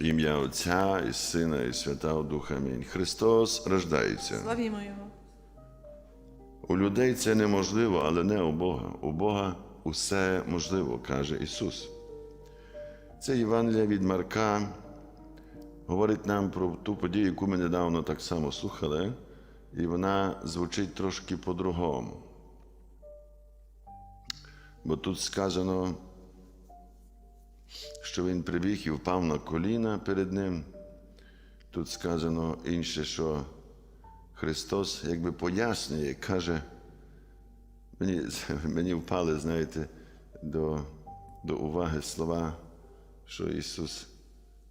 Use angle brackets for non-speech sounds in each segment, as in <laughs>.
Ім'я Отця і Сина, і Святого Духа. Амінь. Христос рождається. Славімо Його. У людей це неможливо, але не у Бога. У Бога усе можливо, каже Ісус. Це Євангелія від Марка говорить нам про ту подію, яку ми недавно так само слухали, і вона звучить трошки по-другому. Бо тут сказано, що він прибіг і впав на коліна перед ним. Тут сказано інше, що Христос якби пояснює, каже, мені, <laughs> мені впали, знаєте, до, до уваги слова, що Ісус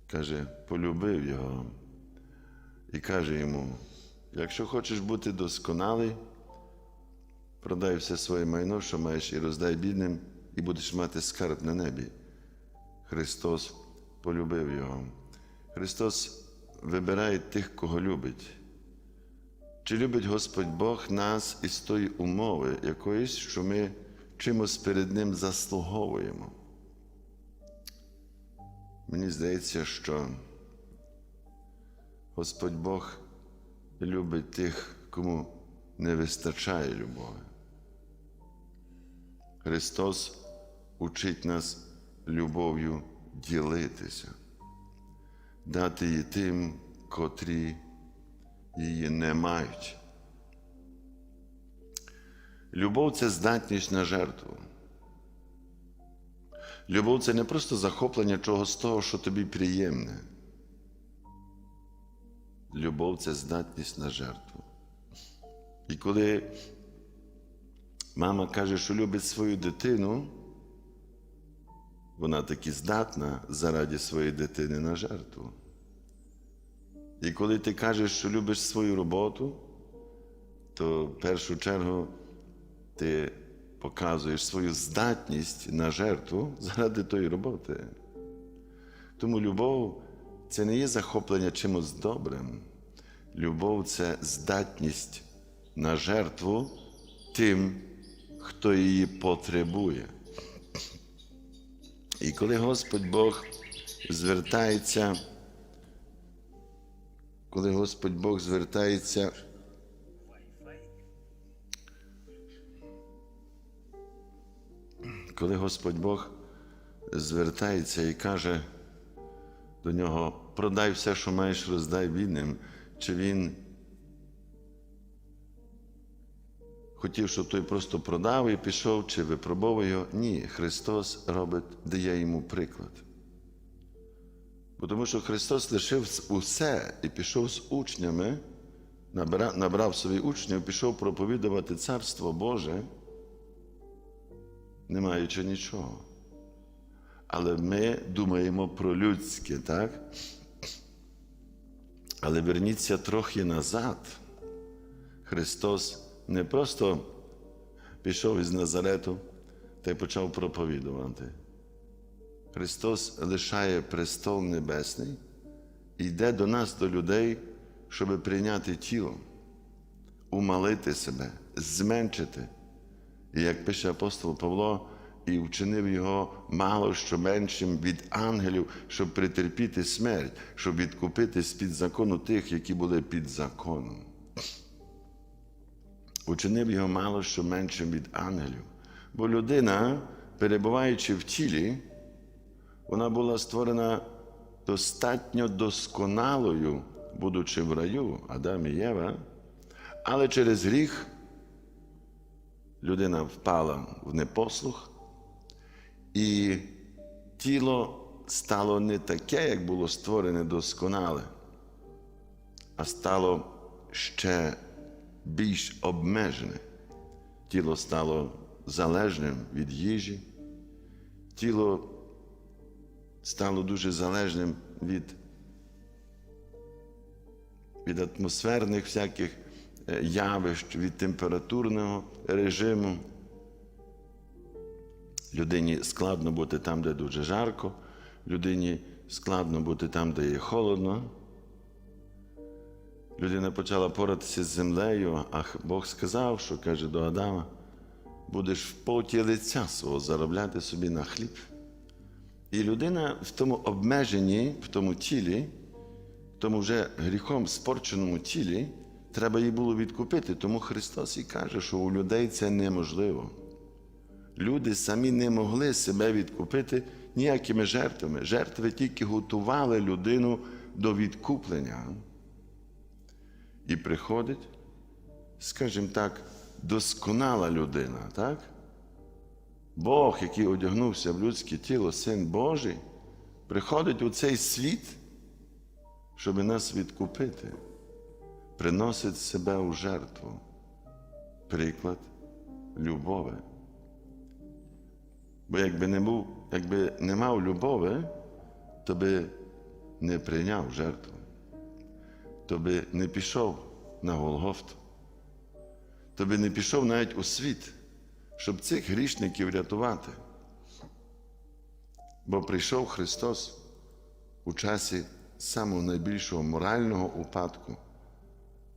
каже, полюбив Його і каже йому, якщо хочеш бути досконалий, продай все своє майно, що маєш, і роздай бідним, і будеш мати скарб на небі. Христос полюбив Його. Христос вибирає тих, кого любить. Чи любить Господь Бог нас із тої умови якоїсь, що ми чимось перед Ним заслуговуємо? Мені здається, що Господь Бог любить тих, кому не вистачає любові. Христос учить нас любов'ю ділитися, дати її тим, котрі її не мають. Любов це здатність на жертву. Любов це не просто захоплення чогось того, що тобі приємне. Любов це здатність на жертву. І коли мама каже, що любить свою дитину, вона таки здатна заради своєї дитини на жертву. І коли ти кажеш, що любиш свою роботу, то в першу чергу ти показуєш свою здатність на жертву заради тої роботи. Тому любов це не є захоплення чимось добрим. Любов це здатність на жертву тим, хто її потребує. І коли Господь Бог звертається, коли Господь Бог звертається коли Господь Бог звертається і каже до нього, продай все, що маєш, роздай бідним, чи він хотів, щоб той просто продав і пішов, чи випробовував його. Ні, Христос робить, дає йому приклад. Бо Тому що Христос лишив усе і пішов з учнями, набрав, набрав собі учнів, пішов проповідувати Царство Боже не маючи нічого. Але ми думаємо про людське, так? Але верніться трохи назад. Христос не просто пішов із Назарету та й почав проповідувати. Христос лишає престол небесний і йде до нас, до людей, щоб прийняти тіло, умалити себе, зменшити. І як пише апостол Павло, і вчинив його мало що меншим від ангелів, щоб притерпіти смерть, щоб відкупити з-під закону тих, які були під законом. Учинив його мало що меншим від ангелів. Бо людина, перебуваючи в тілі, вона була створена достатньо досконалою, будучи в раю, Адам і Єва, але через гріх людина впала в непослух, і тіло стало не таке, як було створене досконале, а стало ще більш обмежене. Тіло стало залежним від їжі, тіло стало дуже залежним від, від атмосферних всяких явищ, від температурного режиму. Людині складно бути там, де дуже жарко, людині складно бути там, де є холодно. Людина почала поратися з землею, а Бог сказав, що каже до Адама: будеш в поті лиця свого заробляти собі на хліб. І людина в тому обмеженні, в тому тілі, в тому вже гріхом спорченому тілі, треба її було відкупити. Тому Христос і каже, що у людей це неможливо. Люди самі не могли себе відкупити ніякими жертвами. Жертви тільки готували людину до відкуплення. І приходить, скажімо так, досконала людина, так? Бог, який одягнувся в людське тіло, Син Божий, приходить у цей світ, щоб нас відкупити, приносить себе у жертву. Приклад любові. Бо якби не був, якби не мав любові, то би не прийняв жертву, то би не пішов на Голгофту, то би не пішов навіть у світ, щоб цих грішників рятувати. Бо прийшов Христос у часі самого найбільшого морального упадку,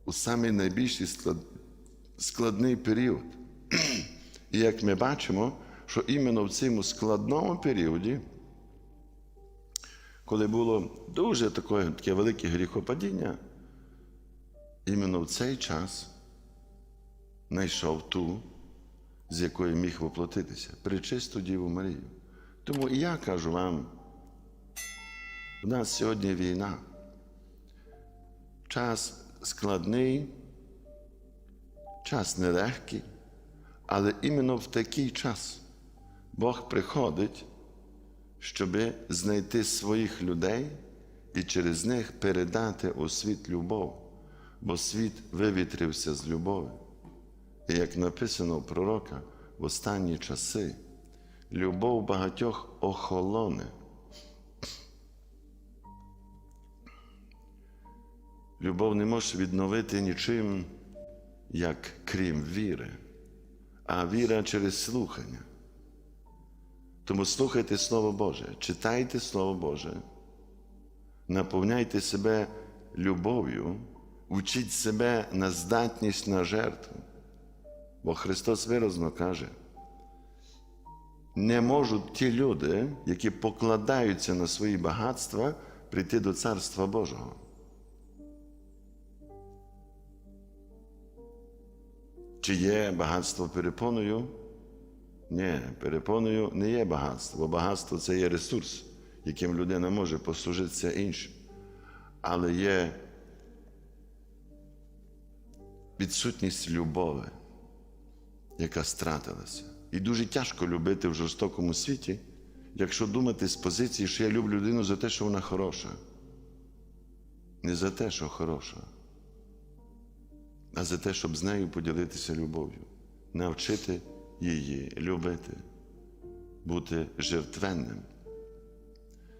у самий найбільший склад... складний період. І як ми бачимо, що іменно в цьому складному періоді, коли було дуже таке, таке велике гріхопадіння, іменно в цей час знайшов ту, з якої міг воплотитися, причисту Діву Марію. Тому і я кажу вам, у нас сьогодні війна. Час складний, час нелегкий, але іменно в такий час Бог приходить, щоб знайти своїх людей і через них передати у світ любов, бо світ вивітрився з любові. І як написано у пророка, в останні часи любов багатьох охолоне. Любов не може відновити нічим, як крім віри, а віра через слухання. Тому слухайте Слово Боже, читайте Слово Боже, наповняйте себе любов'ю, учіть себе на здатність на жертву. Бо Христос виразно каже, не можуть ті люди, які покладаються на свої багатства, прийти до Царства Божого. Чи є багатство перепоною? Ні, перепоною не є багатство, бо багатство це є ресурс, яким людина може послужитися іншим. Але є відсутність любові, яка стратилася. І дуже тяжко любити в жорстокому світі, якщо думати з позиції, що я люблю людину за те, що вона хороша. Не за те, що хороша, а за те, щоб з нею поділитися любов'ю, навчити її любити, бути жертвенним.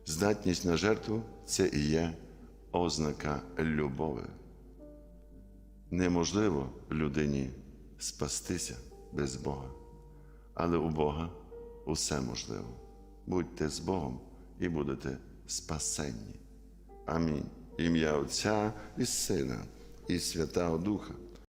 Здатність на жертву це і є ознака любові. Неможливо людині спастися без Бога, але у Бога усе можливо. Будьте з Богом і будете спасенні. Амінь. Ім'я Отця і Сина, і Святого Духа.